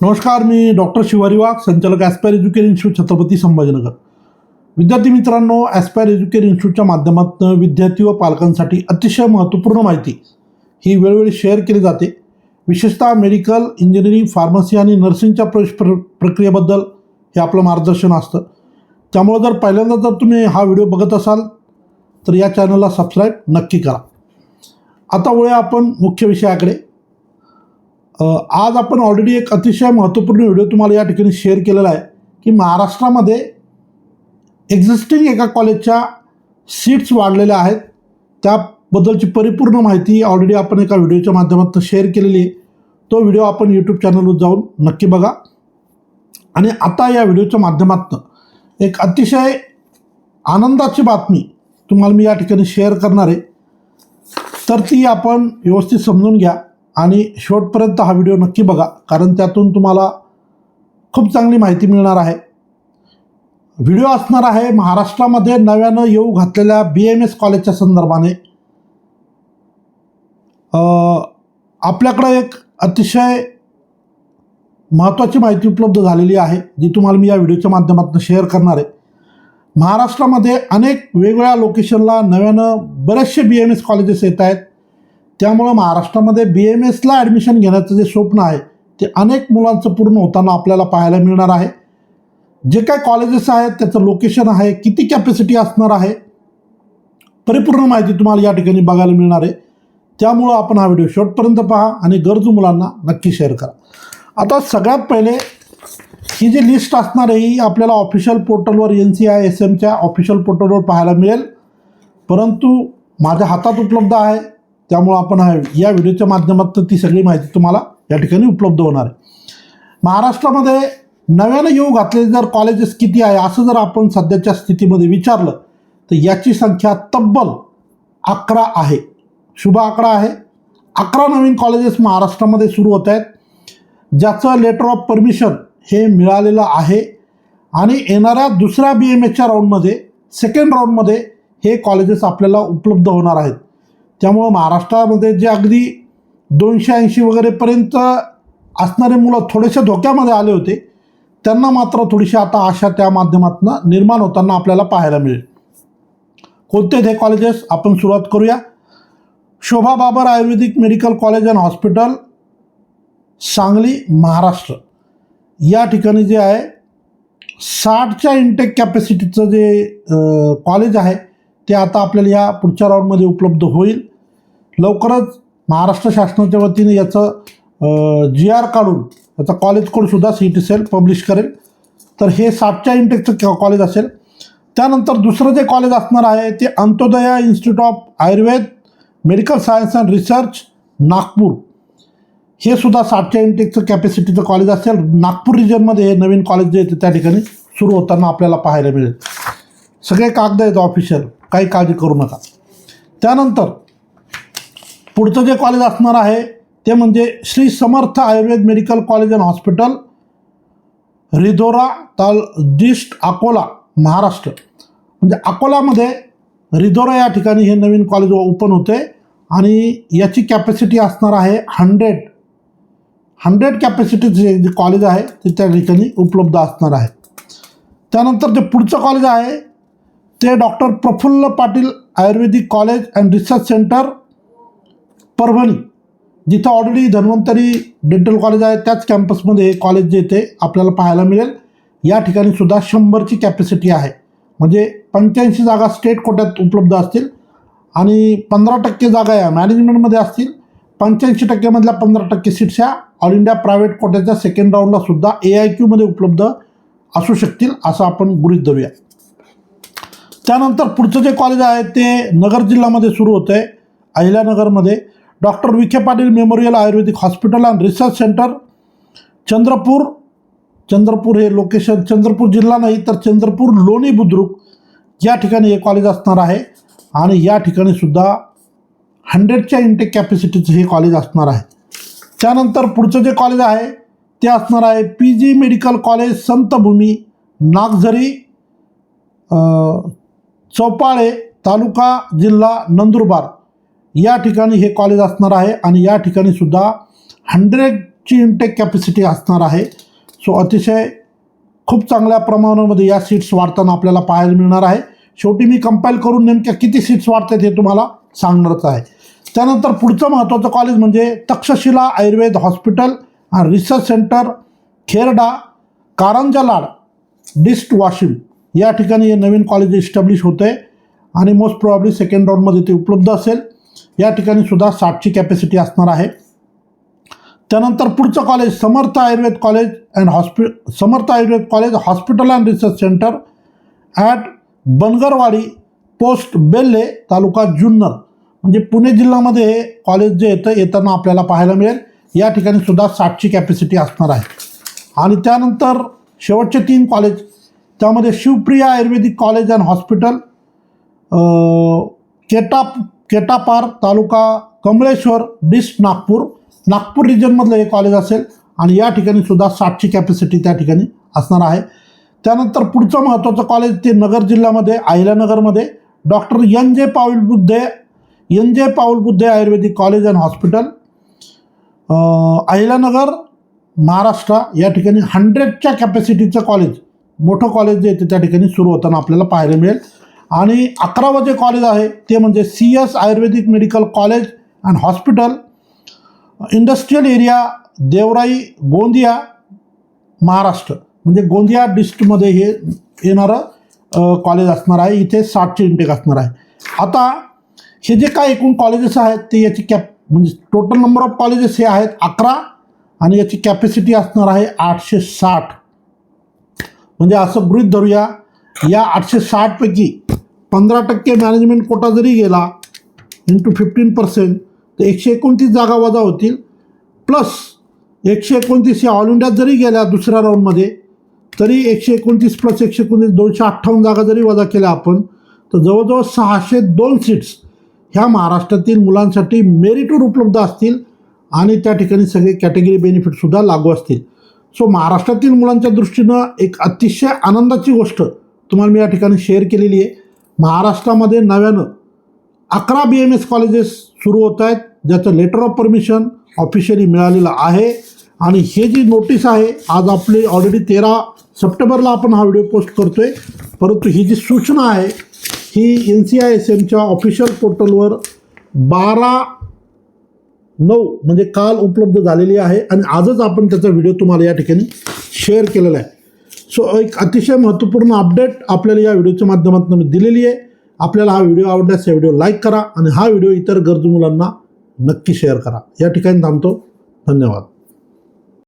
नमस्कार मी डॉक्टर शिवारी वाघ संचालक Aspire education institute Chhatrapati Sambhajinagar. विद्यार्थी मित्रांनो ॲस्पायर एज्युकेशन इन्स्टिट्यूटच्या माध्यमातून विद्यार्थी व पालकांसाठी अतिशय महत्त्वपूर्ण माहिती ही वेळोवेळी शेअर केली जाते. विशेषतः मेडिकल इंजिनिअरिंग फार्मसी आणि नर्सिंगच्या प्रवेश प्र प्रक्रियेबद्दल हे आपलं मार्गदर्शन असतं. त्यामुळं जर पहिल्यांदा जर तुम्ही हा व्हिडिओ बघत असाल तर या चॅनलला सबस्क्राईब नक्की करा. आता वळूया आपण मुख्य विषयाकडे. आज आपण ऑलरेडी एक अतिशय महत्त्वपूर्ण व्हिडिओ तुम्हाला या ठिकाणी शेअर केलेला आहे की महाराष्ट्रामध्ये एक्झिस्टिंग एका कॉलेजच्या सीट्स वाढलेल्या आहेत. त्याबद्दलची परिपूर्ण माहिती ऑलरेडी आपण एका व्हिडिओच्या माध्यमातून शेअर केलेली आहे. तो व्हिडिओ आपण यूट्यूब चॅनलवर जाऊन नक्की बघा. आणि आता या व्हिडिओच्या माध्यमातून एक अतिशय आनंदाची बातमी तुम्हाला मी या ठिकाणी शेअर करणार आहे. तर ती आपण व्यवस्थित समजून घ्या. आणि शेवटपर्यंत हा व्हिडिओ नक्की बघा कारण त्यातून तुम्हाला खूप चांगली माहिती मिळणार आहे. व्हिडिओ असणार आहे महाराष्ट्रामध्ये नव्यानं येऊ घातलेल्या बी एम एस कॉलेजच्या संदर्भाने. आपल्याकडं एक अतिशय महत्त्वाची माहिती उपलब्ध झालेली आहे जी तुम्हाला मी या व्हिडिओच्या माध्यमातून शेअर करणार आहे. महाराष्ट्रामध्ये अनेक वेगवेगळ्या लोकेशनला नव्यानं बरेचसे बी एम एस कॉलेजेस येत आहेत. त्यामुळं महाराष्ट्रामध्ये बी एम एसला ॲडमिशन घेण्याचं जे स्वप्न आहे ते अनेक मुलांचं पूर्ण होताना आपल्याला पाहायला मिळणार आहे. जे काय कॉलेजेस आहेत त्याचं लोकेशन आहे किती कॅपॅसिटी असणार आहे परिपूर्ण माहिती तुम्हाला या ठिकाणी बघायला मिळणार आहे. त्यामुळं आपण हा व्हिडिओ शेवटपर्यंत पहा आणि गरजू मुलांना नक्की शेअर करा. आता सगळ्यात पहिले ही जी लिस्ट असणार आहे ही आपल्याला ऑफिशियल पोर्टलवर एन सी आय एस एमच्या ऑफिशियल पोर्टलवर पाहायला मिळेल. परंतु माझ्या हातात उपलब्ध आहे त्यामुळं आपण हा या व्हिडिओच्या माध्यमातून ती सगळी माहिती तुम्हाला या ठिकाणी उपलब्ध होणार आहे. महाराष्ट्रामध्ये नव्यानं येऊ घातलेले जर कॉलेजेस किती आहे असं जर आपण सध्याच्या स्थितीमध्ये विचारलं तर याची संख्या तब्बल अकरा आहे. शुभ अकरा आहे. अकरा नवीन कॉलेजेस महाराष्ट्रामध्ये सुरू होत आहेत. ज्याचं लेटर ऑफ परमिशन हे मिळालेलं आहे. आणि येणाऱ्या दुसऱ्या बी एम एचच्या राऊंडमध्ये सेकंड राऊंडमध्ये हे कॉलेजेस आपल्याला उपलब्ध होणार आहेत. त्यामुळं महाराष्ट्रामध्ये जे अगदी दोनशे ऐंशी वगैरेपर्यंत असणारे मुलं थोडेसे धोक्यामध्ये आले होते त्यांना मात्र थोडीशी आता आशा त्या माध्यमातून निर्माण होताना आपल्याला पाहायला मिळेल. कोणते ते कॉलेजेस आपण सुरुवात करूया. Shobha Babar ayurvedic medical college and hospital Sangli Maharashtra. या ठिकाणी जे आहे साठच्या इंटेक कॅपॅसिटीचं जे कॉलेज आहे ते आता आपल्याला या पुढच्या राऊंडमध्ये उपलब्ध होईल. लवकरच महाराष्ट्र शासनाच्या वतीने याचं जी आर काढून याचा कॉलेज कोडसुद्धा सी टी सेल पब्लिश करेल. तर हे साठच्या इंटेकचं कॉलेज असेल. त्यानंतर दुसरं जे कॉलेज असणार आहे ते Antyodaya institute of Ayurved medical science and research Nagpur. हे सुद्धा साठच्या इंटेकचं कॅपॅसिटीचं कॉलेज असेल. नागपूर रिजनमध्ये हे नवीन कॉलेज जे येते त्या ठिकाणी सुरू होताना आपल्याला पाहायला मिळेल. सगळे कागद आहेत ऑफिशियल काही काळजी करू नका. त्यानंतर पुढचं जे कॉलेज असणार आहे ते म्हणजे Shri Samarth Ayurved medical college and hospital Ridhora ताल डिस्ट अकोला महाराष्ट्र. म्हणजे अकोल्यामध्ये रिधोरा या ठिकाणी हे नवीन कॉलेज ओपन होते आणि याची कॅपॅसिटी असणार आहे हंड्रेड हंड्रेड कॅपॅसिटीचे जे जे कॉलेज आहे ते त्या ठिकाणी उपलब्ध असणार आहे. त्यानंतर जे पुढचं कॉलेज आहे ते doctor Prafulla Patil Ayurvedic college and research centre Parbhani जिथं ऑलरेडी धन्वंतरी डेंटल कॉलेज आहे. त्याच कॅम्पसमध्ये हे कॉलेज जे ते आपल्याला पाहायला मिळेल. या ठिकाणी सुद्धा शंभरची कॅपॅसिटी आहे. म्हणजे पंच्याऐंशी जागा स्टेट कोट्यात उपलब्ध असतील आणि पंधरा टक्के जागा या मॅनेजमेंटमध्ये असतील. पंच्याऐंशी टक्क्यामधल्या पंधरा टक्के सीट्स ह्या ऑल इंडिया प्रायव्हेट कोट्याच्या सेकंड राऊंडला सुद्धा ए आय क्यूमध्ये उपलब्ध असू शकतील असं आपण गृहीत धरूया. त्यानंतर पुढचं जे कॉलेज आहे ते नगर जिल्ह्यामध्ये सुरू होतं आहे अहिल्यानगरमध्ये. Doctor Vikhe Patil memorial Ayurvedic hospital and research centre Chandrapur. Chandrapur हे लोकेशन चंद्रपूर जिल्हा नाही तर चंद्रपूर लोणी बुद्रुक या ठिकाणी हे कॉलेज असणार आहे. आणि या ठिकाणी सुद्धा हंड्रेडच्या इंटेक कॅपॅसिटीचं हे कॉलेज असणार आहे. त्यानंतर पुढचं जे कॉलेज आहे ते असणार आहे P G medical college Santbhumi Nagzari Chaupale तालुका जिल्हा नंदुरबार. या ठिकाणी हे कॉलेज असणार आहे आणि या ठिकाणी सुद्धा हंड्रेड इनटेक कॅपॅसिटी असणार आहे. सो अतिशय खूप चांगल्या प्रमाणामध्ये या सीट्स वाढताना आपल्याला पाहायला मिळणार आहे. शेवटी मी कंपाईल करून नेमक्या किती सीट्स वाढतात हे तुम्हाला सांगणारच आहे. त्यानंतर पुढचं महत्त्वाचं कॉलेज म्हणजे तक्षशिला आयुर्वेद हॉस्पिटल आणि research centre Kherda Karanja Lad dist Washim या ठिकाणी हे नवीन कॉलेज इस्टॅब्लिश होतं आहे आणि मोस्ट प्रॉब्ली सेकंड राऊंडमध्ये ते उपलब्ध असेल. या ठिकाणी सुद्धा साठची कॅपॅसिटी असणार आहे. त्यानंतर पुढचं college Samarth Ayurved college and hospital Samarth Ayurved college hospital and research centre at Bangarwadi post Belle तालुका जुन्नर. म्हणजे पुणे जिल्ह्यामध्ये हे कॉलेज जे येतं येताना आपल्याला पाहायला मिळेल. या ठिकाणी सुद्धा साठची कॅपॅसिटी असणार आहे. आणि त्यानंतर शेवटचे तीन कॉलेज त्यामध्ये Shivpriya Ayurvedic college and hospital Keta Ketapar तालुका कमळेश्वर डिस्ट नागपूर नागपूर रिजनमधलं हे कॉलेज असेल आणि या ठिकाणी सुद्धा साठची कॅपॅसिटी त्या ठिकाणी असणार आहे त्यानंतर पुढचं महत्त्वाचं कॉलेज ते नगर जिल्ह्यामध्ये अहिल्यानगरमध्ये डॉक्टर एन जे पाऊल बुद्धे N J Paul Budhe Ayurvedic college and hospital Ahilyanagar Maharashtra या ठिकाणी हंड्रेडच्या कॅपॅसिटीचं कॉलेज मोठं कॉलेज जे येते त्या ठिकाणी सुरू होताना आपल्याला पाहायला मिळेल. आणि अकरावं जे कॉलेज आहे ते म्हणजे C S Ayurvedic medical college and hospital industrial area Devrai Gondia Maharashtra म्हणजे गोंदिया डिस्ट्रिक्टमध्ये हे येणारं कॉलेज असणार आहे. इथे साठचे इंटेक असणार आहे. आता हे जे काय एकूण कॉलेजेस आहेत ते याची कॅप म्हणजे टोटल नंबर ऑफ कॉलेजेस हे आहेत अकरा आणि याची कॅपॅसिटी असणार आहे आठशे साठ. म्हणजे असं गृहीत धरूया या आठशे साठपैकी पंधरा टक्के मॅनेजमेंट कोटा जरी गेला इंटू फिफ्टीन पर्सेंट तर एकशे एकोणतीस जागा वजा होतील. प्लस एकशे एकोणतीस या ऑल इंडियात जरी गेल्या दुसऱ्या राऊंडमध्ये तरी एकशे एकोणतीस प्लस एकशे एकोणतीस दोनशे अठ्ठावन्न जागा जरी वजा केल्या आपण तर जवळजवळ सहाशे दोन सीट्स ह्या महाराष्ट्रातील मुलांसाठी मेरिटवर उपलब्ध असतील आणि त्या ठिकाणी सगळे कॅटेगरी बेनिफिटसुद्धा लागू असतील. सो महाराष्ट्रातील मुलांच्या दृष्टीनं एक अतिशय आनंदाची गोष्ट तुम्हाला मी या ठिकाणी शेअर केलेली आहे. महाराष्ट्रामध्ये नव्यानं अकरा बी एम एस कॉलेजेस सुरू होत आहेत ज्याचं लेटर ऑफ परमिशन ऑफिशियली मिळालेलं आहे. आणि हे जी नोटीस आहे आज आपली ऑलरेडी तेरा सप्टेंबरला आपण हा व्हिडिओ पोस्ट करतो आहे परंतु ही जी सूचना आहे ही एन सी आय एस एमच्या ऑफिशियल पोर्टलवर बारा नऊ म्हणजे काल उपलब्ध झालेली आहे आणि आजच आपण त्याचा व्हिडिओ तुम्हाला या ठिकाणी शेअर केलेला आहे. सो एक अतिशय महत्त्वपूर्ण अपडेट आपल्याला या व्हिडिओच्या माध्यमातून मी दिलेली आहे. आपल्याला हा व्हिडिओ आवडल्यास या व्हिडिओ लाईक करा आणि हा व्हिडिओ इतर गरजू मुलांना नक्की शेअर करा. या ठिकाणी थांबतो. धन्यवाद.